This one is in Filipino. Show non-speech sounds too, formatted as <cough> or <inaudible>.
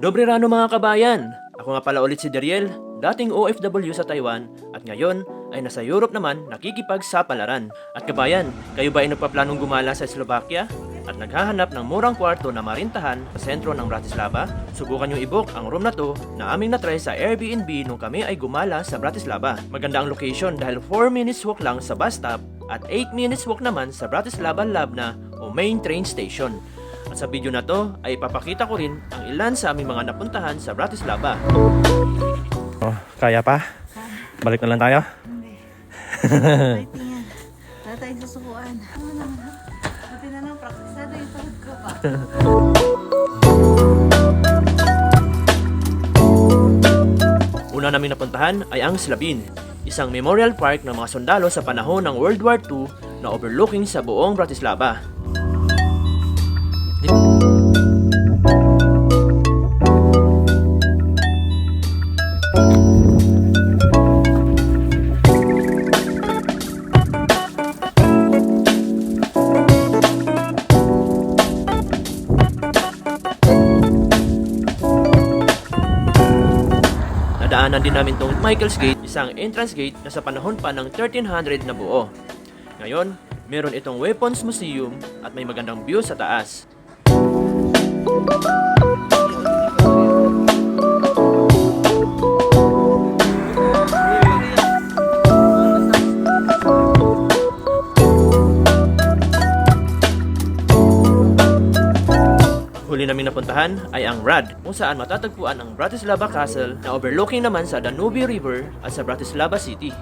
Dobre rano mga kabayan! Ako nga pala ulit si Dariel, dating OFW sa Taiwan at ngayon ay nasa Europe naman nakikipagsapalaran. At kabayan, kayo ba ay nagpaplanong gumala sa Slovakia? At naghahanap ng murang kwarto na marintahan sa sentro ng Bratislava? Subukan nyo i-book ang room na to na aming natry sa Airbnb nung kami ay gumala sa Bratislava. Maganda ang location dahil 4 minutes walk lang sa bus stop at 8 minutes walk naman sa Bratislava Labna o main train station. At sa video na to ay ipapakita ko rin ang ilan sa aming mga napuntahan sa Bratislava. Oh, kaya pa? Balik na lang tayo? Hindi. Fighting <laughs> yan. Wala tayong susukuan. Ano naman? Buti na lang, praktisado yung tuhod ko pa. Una naming napuntahan ay ang Slabin, isang memorial park ng mga sundalo sa panahon ng World War II na overlooking sa buong Bratislava. Nadaanan din namin tong Michael's Gate, isang entrance gate na sa panahon pa ng 1300 na buo. Ngayon, meron itong Weapons Museum at may magandang view sa taas. Huli naming napuntahan ay ang RAD, kung saan matatagpuan ang Bratislava Castle na overlooking naman sa Danube River at sa Bratislava City.